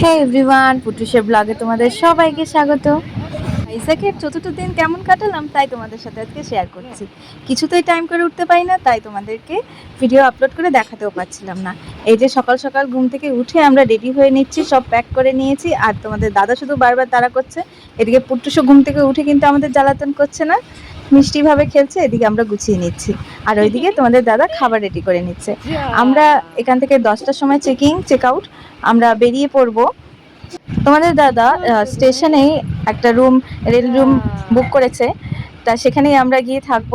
হে everyone পুটুষের ব্লগে তোমাদের সবাইকে স্বাগত। আইসাকের চতুর্থ দিন কেমন কাটালাম তাই তোমাদের সাথে আজকে শেয়ার করছি। কিছুতেই টাইম করে উঠতে পারি না, তাই তোমাদেরকে ভিডিও আপলোড করে দেখাতেও পারছিলাম না। এই যে সকাল সকাল ঘুম থেকে উঠে আমরা রেডি হয়ে নিচ্ছি, সব প্যাক করে নিয়েছি, আর তোমাদের দাদা শুধু বারবার তাড়া করছে। এদিকে পুট্টুসও ঘুম থেকে উঠে কিন্তু আমাদের জ্বালাতন করছে না। মিষ্টিভাবে খেলছে, এদিকে আমরা গুছিয়ে নিচ্ছি। আর ওইদিকে তোমাদের দাদা খাবার রেডি করে নিচ্ছে। আমরা এখান থেকে দশটার সময় চেকিং চেক আউট আমরা বেরিয়ে পড়ব। তোমাদের দাদা স্টেশনেই একটা রুম রেল রুম বুক করেছে। তা সেখানেই আমরা গিয়ে থাকব।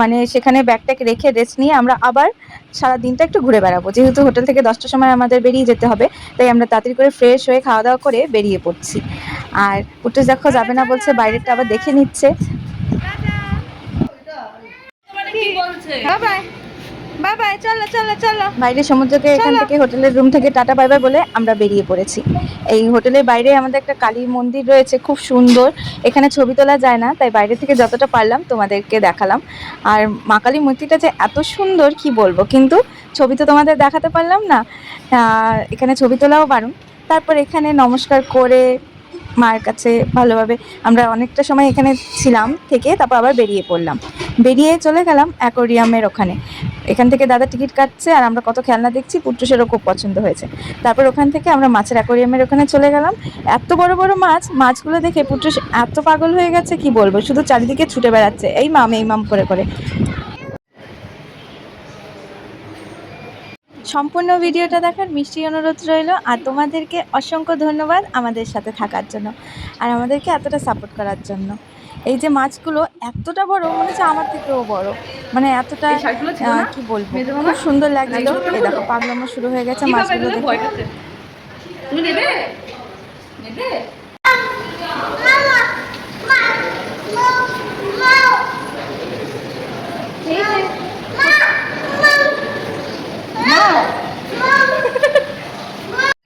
মানে সেখানে ব্যাগটাকে রেখে রেস্ট নিয়ে আমরা আবার সারা দিনটা একটু ঘুরে বেড়াবো। যেহেতু হোটেল থেকে দশটার সময় আমাদের বেরিয়ে যেতে হবে, তাই আমরা তাড়াতাড়ি করে ফ্রেশ হয়ে খাওয়া দাওয়া করে বেরিয়ে পড়ছি। আর পুটুস দেখো যাবে না বলছে বাইরেটা আবার দেখে নিচ্ছে। বাবাই বাবাই চলো চলো চলো। বাইরে সমুদ্রকে এখান থেকে হোটেলের রুম থেকে টাটা বাই বাই বলে আমরা বেরিয়ে পড়েছি। এই হোটেলের বাইরে আমাদের একটা কালী মন্দির রয়েছে খুব সুন্দর। এখানে ছবি তোলা যায় না তাই বাইরে থেকে যতটা পারলাম তোমাদেরকে দেখালাম। আর মা কালী মূর্তিটা যে এত সুন্দর কি বলব? কিন্তু ছবি তো তোমাদের দেখাতে পারলাম না। এখানে ছবি তোলাও বারণ। তারপর এখানে নমস্কার করে মায়ের কাছে ভালোভাবে আমরা অনেকটা সময় এখানে ছিলাম থেকে তারপর আবার বেরিয়ে পড়লাম। বেরিয়ে চলে গেলাম অ্যাকোরিয়ামের ওখানে। এখান থেকে দাদা টিকিট কাটছে আর আমরা কত খেলনা দেখছি পুট্টুসেরও খুব পছন্দ হয়েছে। তারপর ওখান থেকে আমরা মাছের অ্যাকোরিয়ামের ওখানে চলে গেলাম। এত বড় বড় মাছ, মাছগুলো দেখে পুট্টুস এত পাগল হয়ে গেছে, কি বলব? শুধু চারিদিকে ছুটে বেড়াচ্ছে, এই মাম এই মাম করে করে। সম্পূর্ণ ভিডিওটা দেখার মিষ্টি অনুরোধ রইল, আর তোমাদেরকে অসংখ্য ধন্যবাদ আমাদের সাথে থাকার জন্য, আর আমাদেরকে এতটা সাপোর্ট করার জন্য। এই যে মাছগুলো এতটা বড় মনে হচ্ছে আমার থেকেও বড়। মানে এতটা কি বলব? খুব সুন্দর লাগছিল। এই দেখো পাগলামো শুরু হয়ে গেছে মাছগুলো দেখে তুমি নেবে? নেবে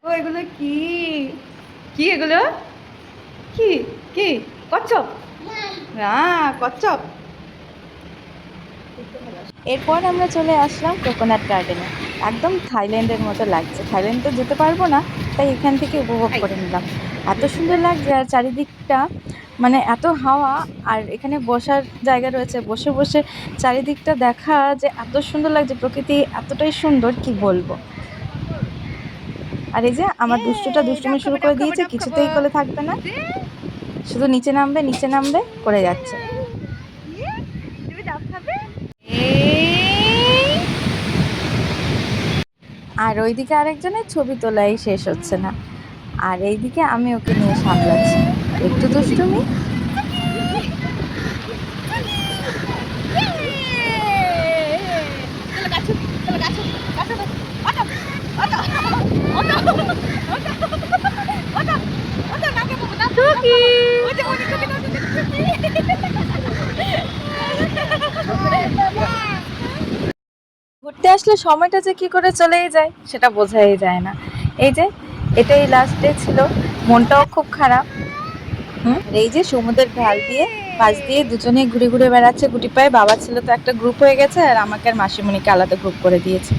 ও এগুলো কি কি এগুলো কি কি কচ্ছপ হ্যাঁ কচ্ছপ? এরপর আমরা চলে আসলাম কোকোনাট গার্ডেনে একদম থাইল্যান্ডের মতো লাগছে। থাইল্যান্ড তো যেতে পারব না তাই এখান থেকে উপভোগ করে নিলাম। এত সুন্দর লাগছে আর চারিদিকটা মানে এত হাওয়া আর এখানে বসার জায়গা রয়েছে। বসে বসে চারিদিকটা দেখা যে এত সুন্দর লাগছে প্রকৃতি এতটাই সুন্দর কি বলব? আর এই যে আমার দুষ্টুটা দুষ্টুমি শুরু করে দিয়েছে কিছুতেই কোলে থাকবে না। শুধু নিচে নামবে নিচে নামবে করে যাচ্ছে। আর ওইদিকে আরেকজনের ছবি তোলাই শেষ হচ্ছে না। আর এইদিকে আমি ওকে নিয়ে সামলাচ্ছি। একটু দুষ্টুমি সময়টা যে কি করে চলেই যায়, সেটা বোঝাই যায় না। এই যে, এটাই লাস্ট ডে ছিল। মনটাও খুব খারাপ। এই যে সমুদ্রের ঢাল দিয়ে, পাশ দিয়ে দুজনে ঘুরে ঘুরে বেড়াচ্ছে। গুটি পায়ে বাবা ছিল তো একটা গ্রুপ হয়ে গেছে আর আমাকে আর মাসিমণিকে আলাদা গ্রুপ করে দিয়েছে।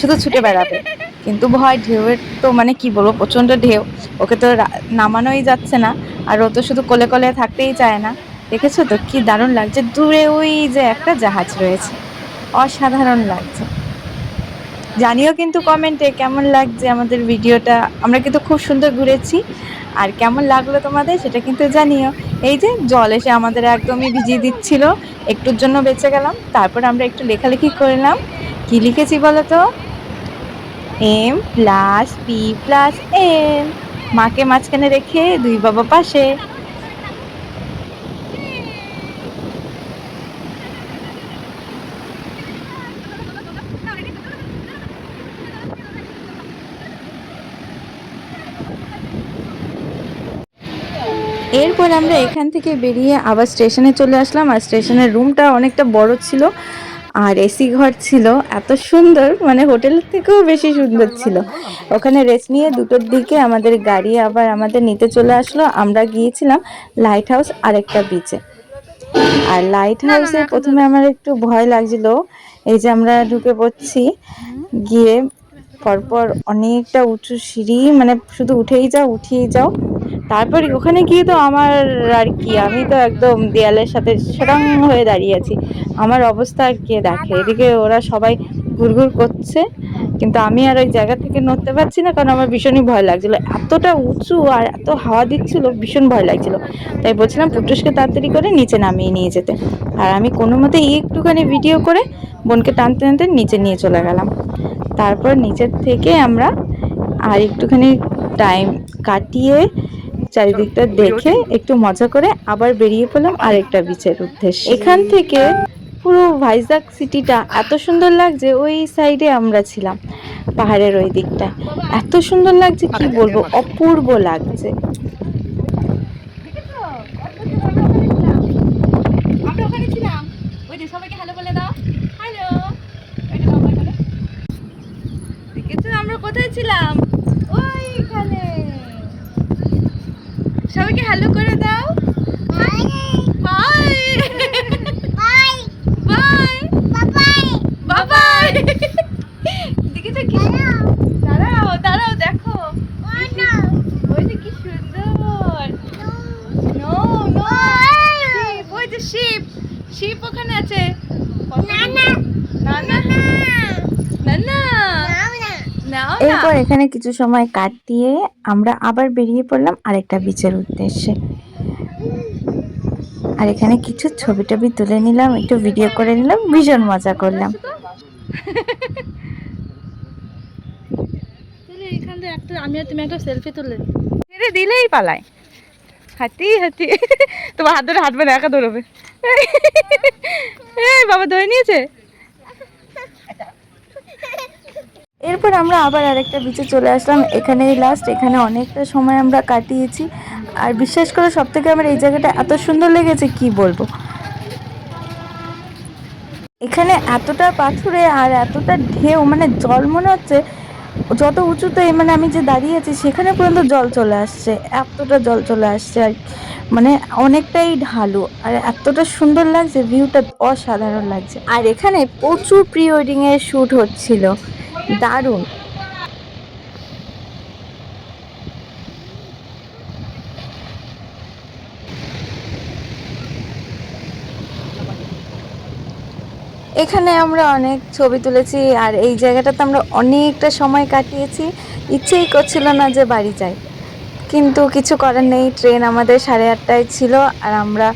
শুধু ছুটে বেড়াবে। কিন্তু ভয়, ঢেউয়ের তো মানে কি বলব, প্রচণ্ড ঢেউ। ওকে তো নামানোই যাচ্ছে না। আর ও তো শুধু কোলে কোলে থাকতেই চায় না। দেখেছ তো কি দারুণ লাগছে। দূরে ওই যে একটা জাহাজ রয়েছে। অসাধারণ লাগছে। জানিও কিন্তু কমেন্টে কেমন লাগছে আমাদের ভিডিওটা। আমরা কিন্তু খুব সুন্দর ঘুরেছি। আর কেমন লাগল তোমাদের সেটা কিন্তু জানিও। এই যে জল এসে আমাদের একদমই ভিজিয়ে দিচ্ছিল, একটুর জন্য বেঁচে গেলাম। তারপর আমরা একটু লেখালেখি করলাম কি লিখেছি বলো তো? M plus P plus M মাকে মাঝখানে রেখে দুই বাবা পাশে। এরপর আমরা এখান থেকে বেরিয়ে আবার স্টেশনে চলে আসলাম, আর স্টেশনের রুমটা অনেকটা বড় ছিল, আর এসি ঘর ছিল। এত সুন্দর মানে হোটেলের থেকেও বেশি সুন্দর ছিল। ওখানে রেস্ট নিয়ে দুটোর দিকে আমাদের গাড়ি আবার আমাদের নিতে চলে আসলো। আমরা গিয়েছিলাম লাইট হাউস আরেকটা বিচে আর লাইট হাউসে প্রথমে আমার একটু ভয় লাগছিল। এই যে আমরা ঢুকে পড়ছি, গিয়ে পরপর অনেকটা উঁচু সিঁড়ি মানে শুধু উঠেই যাও উঠেই যাও। তারপর ওখানে গিয়ে তো আমার আর কি, আমি তো একদম দেয়ালের সাথে সেরম হয়ে দাঁড়িয়ে আছি। আমার অবস্থা আর কে দেখে? এদিকে ওরা সবাই ঘুরঘুর করছে, কিন্তু আমি আর ওই জায়গা থেকে নড়তে পারছি না, কারণ আমার ভীষণই ভয় লাগছিল। এতটা উঁচু আর এত হাওয়া দিচ্ছিল, ভীষণ ভয় লাগছিল। তাই বলছিলাম পুটুসকে তাড়াতাড়ি করে নিচে নামিয়ে নিয়ে যেতে। আর আমি কোনো মতে একটুখানি ভিডিও করে বোনকে টানতে টানতে নিচে নিয়ে চলে গেলাম। তারপর নিচের থেকে আমরা আর একটুখানি টাইম কাটিয়ে চারিদিকটা দেখে একটু মজা করে আবার বেরিয়ে পড়লাম আরেকটা বিচের উদ্দেশ্যে। এখান থেকে পুরো ভাইজাগ সিটিটা এত সুন্দর লাগছে ওই সাইডে আমরা ছিলাম পাহাড়ের ওই দিকটা। এত সুন্দর লাগছে কি বলব অপূর্ব লাগছে। আমরা ওখানে ছিলাম। ওই যে সবাইকে হ্যালো বলে দাও হ্যালো ওইটা বাবা এখানে দেখেছ আমরা কোথায় ছিলাম ওইখানে সবাইকে হ্যালো করে দাও হাই বাই বাবাই দেখেছ কি দাঁড়াও দাঁড়াও দেখো ওই যে কি সুন্দর নো নো শিপ ওই যে শিপ শিপ ওখানে আছে না না না না না না নাও এরপর এখানে কিছু সময় কাটিয়ে আমরা আবার বেরিয়ে পড়লাম আরেকটা বিচের উদ্দেশ্যে। আর এখানে কিছু ছবি টবি তুলে নিলাম, একটু ভিডিও করে নিলাম, ভীষণ মজা করলাম। একটা তুমি একটা সেলফি তুলে ছেড়ে দিলেই পালায়। হাতি হাতি তোমার হাত ধরে হাত বেঁধে একা দৌড়বে। বাবা ধরে নিয়েছে? এরপর আমরা আবার আরেকটা বিচে চলে আসলাম। এখানেই লাস্ট এখানে অনেকটা সময় আমরা কাটিয়েছি। আর বিশ্বাস করে সব থেকে আমার এই জায়গাটা এত সুন্দর লেগেছে, কি বলব? এখানে এতটা পাথুরে আর এতটা ঢেউ মানে জল মনে হচ্ছে যত উঁচুতে মানে আমি যে দাঁড়িয়ে আছি, সেখানে পর্যন্ত জল চলে আসছে। এতটা জল চলে আসছে আর মানে অনেকটাই ঢালু। আর এতটা সুন্দর লাগছে ভিউটা অসাধারণ লাগছে। আর এখানে প্রচুর প্রি ওয়েডিংয়ের শ্যুট হচ্ছিল। দারুণ। এখানে আমরা অনেক ছবি তুলেছি আর এই জায়গাটাতে আমরা অনেকটা সময় কাটিয়েছি। ইচ্ছেই করছিল না যে বাড়ি যাই। কিন্তু কিছু করার নেই, ট্রেন আমাদের সাড়ে আটটায় ছিল আর আমরা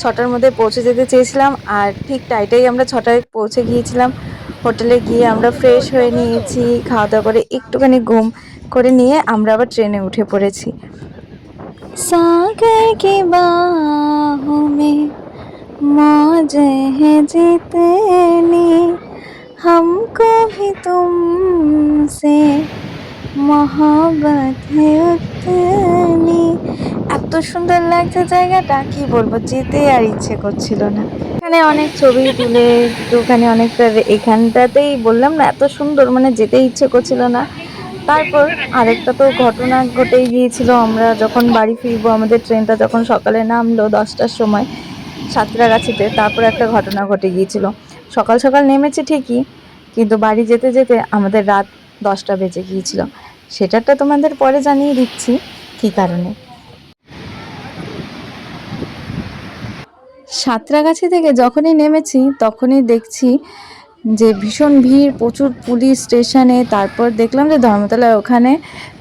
ছটার মধ্যে পৌঁছে যেতে চেয়েছিলাম আর ঠিক টাইটাই আমরা ছটায় পৌঁছে গিয়েছিলাম। হোটেলে গিয়ে আমরা ফ্রেশ হয়ে নিয়েছি খাওয়া দাওয়া করে একটুখানি ঘুম করে নিয়ে আমরা আবার ট্রেনে উঠে পড়েছি सागर की बाहों में मौज है जितनी हमको भी तुमसे मोहब्बत है उतनी এত সুন্দর লাগছে জায়গাটা, কি বলব, যেতে আর ইচ্ছে করছিল না। এখানে অনেক ছবি তুলে, একটুখানি অনেকটা এখানটাতেই বললাম না, এত সুন্দর মানে যেতে ইচ্ছে করছিল না। তারপর আরেকটা তো ঘটনা ঘটেই গিয়েছিল, আমরা যখন বাড়ি ফিরবো, আমাদের ট্রেনটা যখন সকালে নামলো দশটার সময়, সাঁতরাগাছিতে, তারপর একটা ঘটনা ঘটে গিয়েছিল। সকাল সকাল নেমেছে ঠিকই, কিন্তু বাড়ি যেতে যেতে আমাদের রাত দশটা বেজে গিয়েছিল। সেটাটা তোমাদের পরে জানিয়ে দিচ্ছি, কী কারণে? সাঁতরাগাছি থেকে যখনই নেমেছি তখনই দেখছি যে ভীষণ ভিড় প্রচুর পুলিশ স্টেশনে। তারপর দেখলাম যে ধর্মতলায় ওখানে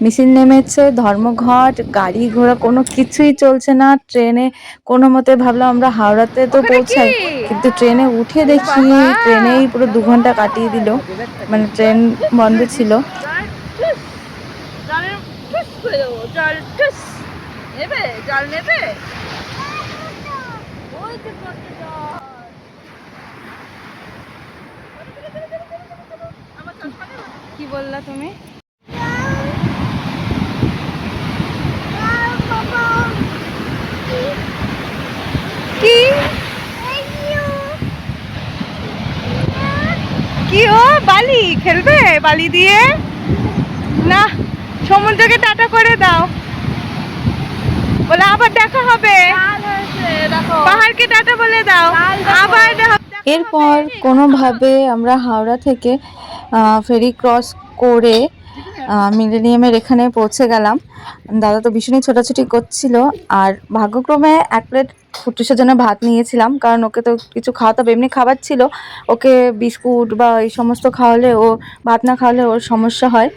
মিছিল নেমেছে ধর্মঘট গাড়ি ঘোড়া কোনো কিছুই চলছে না। ট্রেনে কোনো মতে ভাবলাম আমরা হাওড়াতে তো পৌঁছাই। কিন্তু ট্রেনে উঠে দেখি ট্রেনেই পুরো দু ঘণ্টা কাটিয়ে দিল। মানে ট্রেন বন্ধ ছিল। জল নেবে জল নেবে ওই যে কত জল আমার চশমা দেবো? কি বললা তুমি? কি? ও, বালি খেলবে বালি দিয়ে? না, সমুদ্রকে টাটা করে দাও। বলে আবার দেখা হবে। পাহাড়কে টাটা বলে দাও। আবার এরপর কোনোভাবে আমরা হাওড়া থেকে ফেরি ক্রস করে মিলেনিয়ামের এখানে পৌঁছে গেলাম। দাদা তো ভীষণই ছোটাছুটি করছিল, আর ভাগ্যক্রমে এক প্লেট ফুটুসের জন্য ভাত নিয়েছিলাম, কারণ ওকে তো কিছু খাওয়াতে হবে এমনি খাবার ছিল। ওকে বিস্কুট বা এই সমস্ত খাওয়ালে ও, ভাত না খাওয়ালে ওর সমস্যা হয়।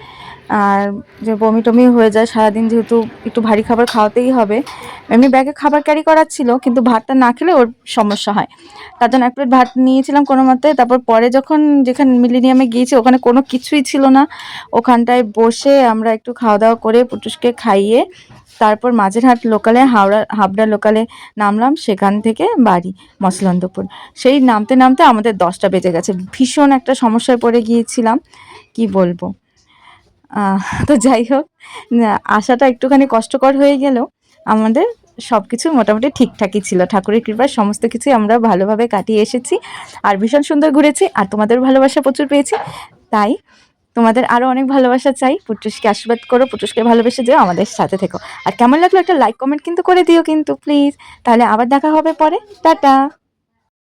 আর যে বমি টমি হয়ে যায়, সারাদিন যেহেতু একটু ভারী খাবার খাওয়াতেই হবে। এমনি ব্যাগে খাবার ক্যারি করার ছিল, কিন্তু ভাতটা না খেলে ওর সমস্যা হয়। তার জন্য এক প্লেট ভাত নিয়েছিলাম কোনো মতে, তারপর পরে যখন যেখানে মিলিনিয়ামে গিয়েছি, ওখানে কোনো কিছুই ছিল না। ওখানটায় বসে আমরা একটু খাওয়া দাওয়া করে পুটুসকে খাইয়ে, তারপর মাঝেরহাট লোকালে হাওড়া, হাবড়া লোকালে নামলাম। সেখান থেকে বাড়ি, মসলন্দপুর। সেই নামতে নামতে আমাদের দশটা বেজে গেছে। ভীষণ একটা সমস্যায় পড়ে গিয়েছিলাম। কি বলব? তো যাই হোক আসাটা একটুখানি কষ্টকর হয়ে গেল আমাদের সব কিছু মোটামুটি ঠিকঠাকই ছিল। ঠাকুরের কৃপায় সমস্ত কিছুই আমরা ভালোভাবে কাটিয়ে এসেছি আর ভীষণ সুন্দর ঘুরেছি আর তোমাদের ভালোবাসা প্রচুর পেয়েছি। তাই তোমাদের আরও অনেক ভালোবাসা চাই। পুটুসকে আশীর্বাদ করো পুটুসকে ভালোবেসে যেও আমাদের সাথে থেকো। আর কেমন লাগল একটা লাইক কমেন্ট কিন্তু করে দিও কিন্তু প্লিজ তাহলে আবার দেখা হবে পরে। টাটা!